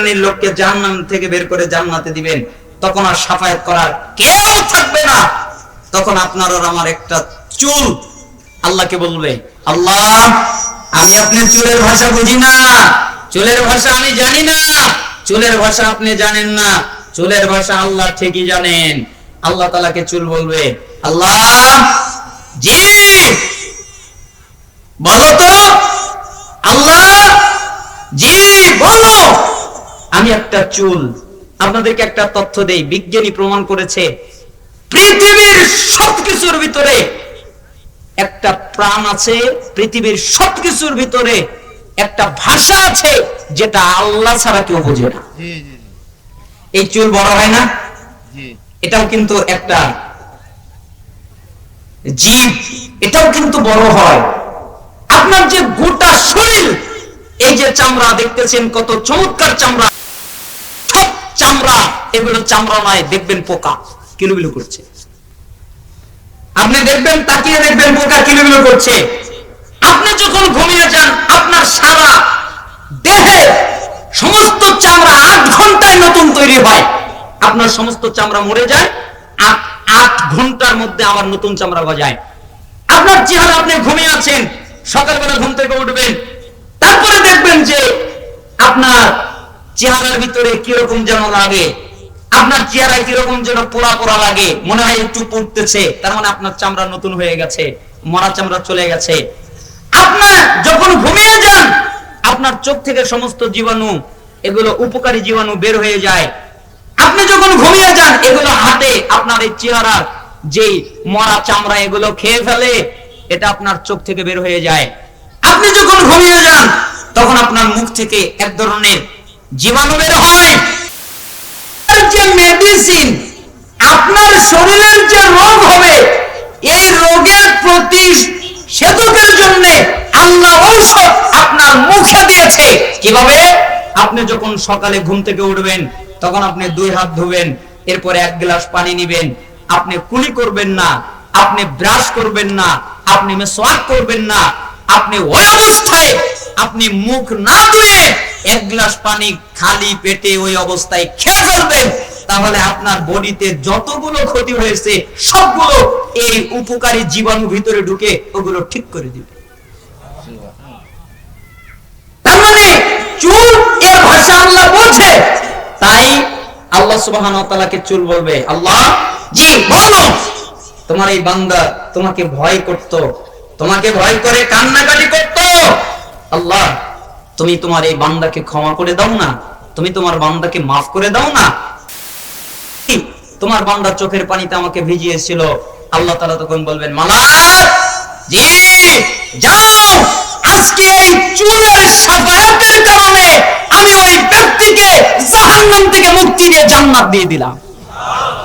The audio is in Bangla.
শ্রেণির লোককে জাহান্নাম থেকে বের করে জান্নাতে দিবেন, তখন আর সাফায়াত করার কেউ থাকবে না। তখন আপনার আর আমার একটা চুল, আল্লাহকে বলবে, আল্লাহ, আমি আপনার চুলের ভাষা বুঝি না। চুলের ভাষা আমি জানি না। চুলের ভাষা আপনি জানেন না। চুলের ভাষা আল্লাহ ঠিকই জানেন। আল্লাহ তালাকে চুল বলবে, আল্লাহ, জি, বলো তো আল্লাহ জি বলো আমি একটা চুল আপনাদেরকে একটা তথ্য দেই বিজ্ঞানী প্রমাণ করেছে পৃথিবীর সবকিছুর ভিতরে একটা প্রাণ আছে পৃথিবীর সবকিছুর ভিতরে একটা ভাষা আছে যেটা আল্লাহ ছাড়া কেউ বোঝে না। এই চুল বড় হয় না? এটাও কিন্তু একটা জীব এটাও কিন্তু বড় হয়। আপনার যে গোটা শরীর এই যে চামড়া দেখতেছেন কত চমৎকার চামড়া। চামড়া, এগুলো চামড়া নয়, দেখবেন পোকা, কিলুবিলু করছে। আপনি দেখবেন, তাকিয়ে দেখবেন পোকা কিলুবিলু করছে। আপনি যখন ঘুমিয়ে যান, আপনার সারা দেহে সমস্ত চামড়া আট ঘন্টায় নতুন তৈরি হয়। আপনার সমস্ত চামড়া মরে যায়, আট আট ঘণ্টার মধ্যে আবার নতুন চামড়া গজায়। আপনার চেহারা আপনি ঘুমিয়ে আছেন, সকালবেলা ঘুম থেকে উঠবেন, তারপরে দেখবেন যে আপনার চেহারার ভিতরে কীরকম যেন লাগে, আপনার চেহারায় কীরকম যেন পোড়া পোড়া লাগে, মনে হয় একটু পড়তেছে, তার মানে আপনার চামড়া নতুন হয়ে গেছে, মরা চামড়া চলে গেছে। আপনার যখন ঘুমিয়ে যান, আপনার চোখ থেকে সমস্ত জীবাণু, এগুলো উপকারী জীবাণু বের হয়ে যায়। আপনি যখন ঘুমিয়ে যান, এগুলো হাতে আপনার এই চেহারার যে মরা চামড়া, এগুলো খেয়ে ফেলে, এটা আপনার চোখ থেকে বের হয়ে যায়। আপনি যখন ঘুমিয়ে যান, তখন আপনার মুখ থেকে এক ধরনের জীবাণু বের হয়। যে মেডিসিন আপনার শরীরের যে রোগ হবে, এই রোগের প্রতি সেতুকের জন্য আল্লাহ ঔষধ আপনার মুখে দিয়েছে। কীভাবে? আপনি যখন সকালে ঘুম থেকে উঠবেন, তখন আপনি দুই হাত ধুবেন, এরপরে এক গ্লাস পানি নিবেন। আপনি কুলি করবেন না, আপনি ব্রাশ করবেন না, আপনি মেসওয়াক করবেন না, আপনি ওই অবস্থায় আপনি মুখ না ধুয়ে এক গ্লাস পানি খালি পেটে ওই অবস্থায় খেয়ে ফেলবেন। তাহলে আপনার বডিতে যতগুলো ক্ষতি হয়েছে, সবগুলো এই উপকারী জীবাণু ভিতরে ঢুকে ওগুলো ঠিক করে দিবে। মানে তাই আল্লাহ চুল বলবে, আল্লাহ, জি, বলো। তোমার এই বান্দা তোমাকে ভয় করত, তোমাকে ভয় করে কান্নাকাটি করত। আল্লাহ তুমি তোমার এই বান্দাকে ক্ষমা করে দাও না। তুমি তোমার বান্দাকে মাফ করে দাও না। তোমার বান্দার চোখের পানিতে আমাকে ভিজিয়েছিল। আল্লাহ তাআলা তখন বলবেন, মালাক, জি, যাও, আজকে এই চুলের সাফায়াতের কারণে আমি ওই ব্যক্তিকে জাহান্নাম থেকে মুক্তি দিয়ে জান্নাত দিয়ে দিলাম।